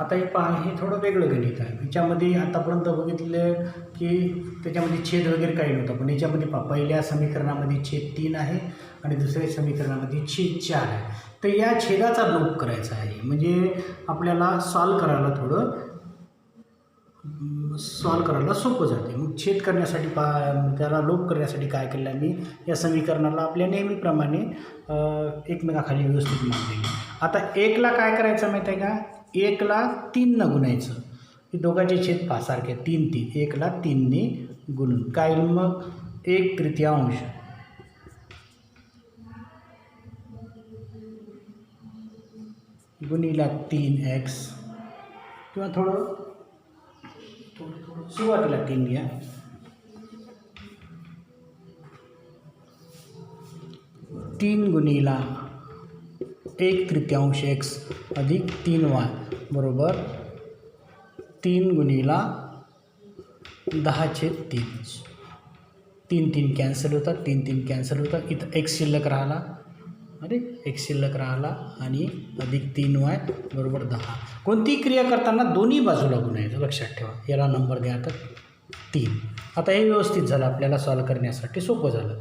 आता हे पहा हे थोडं वेगळं गणित आहे. याच्यामध्ये आतापर्यंत बघितलं की त्याच्यामध्ये छेद वगैरे काही नव्हतं पण याच्यामध्ये पहा पहिल्या समीकरणामध्ये छेद तीन आहे आणि दुसऱ्या समीकरणामध्ये छेद चार आहे. तर या छेदाचा लोप करायचा आहे. म्हणजे आपल्याला सॉल्व करायला थोडं सॉल्व करायला सोपं जाते. मग छेद करण्यासाठी पा त्याला लोप करण्यासाठी काय केलं मी या समीकरणाला आपल्या नेहमीप्रमाणे एकमेकाखाली व्यवस्थित मांडलेली आता एकला काय करायचं माहीत आहे का? एकला तीननं गुणायचं. हे दोघांचे छेद पासारखे तीन तीन. एकला तीनने गुणून. काय मग? एक तृतीयांश गुणीला तीन एक्स किंवा थोडं थोडं थोडं सुरुवातीला तीन घ्या. तीन गुणीला एक तृतीयांश एक्स अधिक तीन वाय बरोबर? तीन गुणिला दहा छेद तीन. तीन तीन कॅन्सल होतात तीन तीन कॅन्सल होतात. इथं एक्स शिल्लक राहिला. अरे एक्स शिल्लक राहिला आणि अधिक तीन वाय बरोबर दहा. कोणतीही क्रिया करताना दोन्ही बाजूला गुणायचं लक्षात ठेवा. याला नंबर द्या तर तीन. आता हे व्यवस्थित झालं आपल्याला सॉल्व करण्यासाठी सोपं झालं.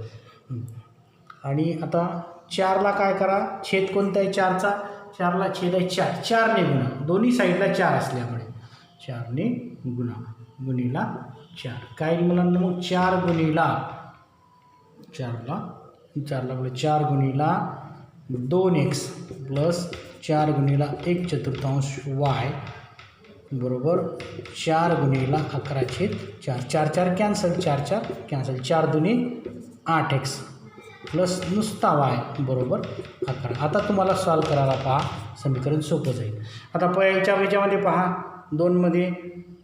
आणि आता चारला काय करा? छेद कोणता आहे चारचा? चारला छेद आहे चार. चारने गुणा. दोन्ही साईडला चार असल्यामुळे चारने गुणा. गुणीला चार. काय मुलांना? मग चार गुणीला. चारला. चारला गुणिला. चार गुणीला दोन एक्स प्लस चार गुणीला एक चतुर्थांश वाय बरोबर चार गुणीला अकरा छेद चार. चार चार कॅन्सल चार चार कॅन्सल चार दुने आठ एक्स प्लस नुसता वाय बरोबर अकरा. आता तुम्हाला सॉल्व करायला पहा. समीकरण सोपं जाईल. आता पहिल्याच्या याच्यामध्ये पहा दोनमध्ये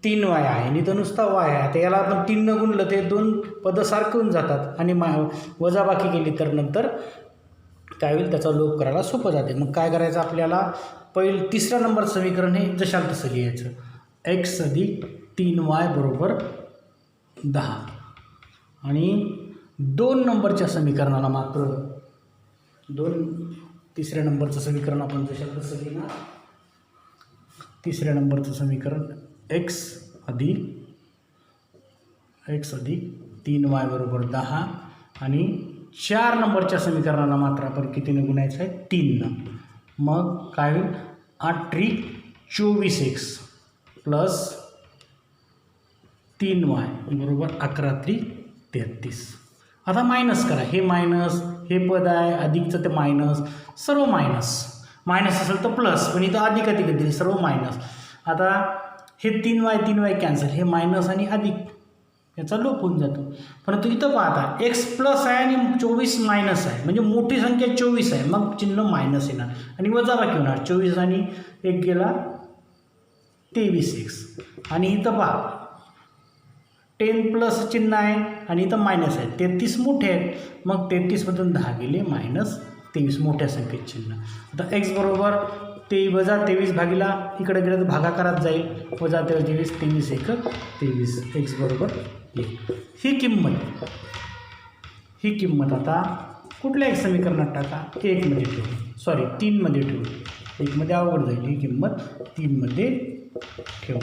तीन वाय आहे. आणि तो नुसता वाय आहे. आता याला आपण तीननं गुणलं ते दोन पदं सारखं होऊन जातात. आणि मा वजाबाकी केली तर नंतर काय होईल? त्याचा लोप करायला सोपं जाते. मग काय करायचं आपल्याला? पहिलं तिसरा नंबर समीकरण हे जशाल तसं लिहायचं एक्स अधिक तीन वाय बरोबर दहा. आणि दोन नंबरच्या समीकरणाला मात्र दोन तिसऱ्या नंबरचं समीकरण आपण जशाल तसं लिहिणार तिसऱ्या नंबरचं समीकरण एक्स अधिक एक्स अधिक तीन वाय बरोबर दहा आणि चार नंबरच्या समीकरणाला मात्र आपण कितीने गुणायचं आहे? तीननं. मग काय होईल? आठ त्रिक चोवीस एक्स प्लस तीन वाय बरोबर अकरा त्रिक तेहतीस. आता मायनस करा. हे मायनस हे पद आहे अधिकचं ते मायनस सर्व मायनस मायनस असेल तर प्लस पण इथं अधिक अधिक दिली सर्व मायनस आता हे तीन वाय तीन वाय कॅन्सल हे मायनस आणि अधिक. याचा लोप होऊन जातो. परंतु इथं पाहता एक्स प्लस आहे आणि चोवीस मायनस आहे. म्हणजे मोठी संख्या चोवीस आहे. मग चिन्ह मायनस येणार. आणि वजाबाकी होणार. चोवीस आणि एक गेला तेवीस एक्स आणि इथं पहा टेन प्लस चिन्ह आहे आणि इथं मायनस आहे. तेहतीस मोठे आहेत. मग तेहतीसमधून दहा गेले मायनस तेवीस मोठ्या संख्येत चिन्ह. आता एक्स बरोबर ते वजा तेवीस भागीला इकडे गेलं तर भागाकारात जाईल. वजा तेवीस तेवीस तेवीस एक तेवीस एक्स बरोबर एक. ही किंमत. ही किंमत आता कुठल्या एक समीकरणात टाका? एकमध्ये ठेवू. सॉरी तीनमध्ये ठेवू. एकमध्ये अवघड जाईल. ही किंमत तीनमध्ये ठेवू.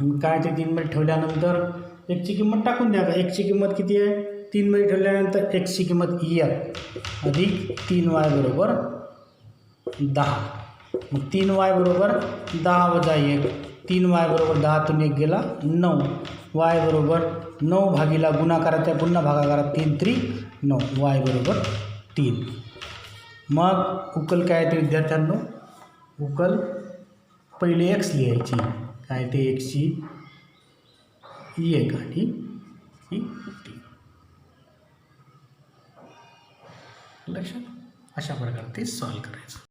काय ते तीन तीनमध्ये ठेवल्यानंतर एकची किंमत टाकून द्या आता. एकची किंमत किती आहे? तीन तीनमध्ये ठेवल्यानंतर एकची किंमत एक अधिक तीन वाय बरोबर दहा. मग तीन वाय बरोबर दहा वजा एक. तीन वाय बरोबर दहातून एक गेला नऊ. वाय बरोबर नऊ भागीला गुणाकारात त्या पुन्हा भागाकारात तीन त्री नऊ. वाय बरोबर तीन. मग उकल काय ते विद्यार्थ्यांनो? उकल पहिले एक्स लिहायची. काय ते एक्सची एक आणि ही तीन लक्षात? अशा प्रकारे ते सॉल्व करायचं.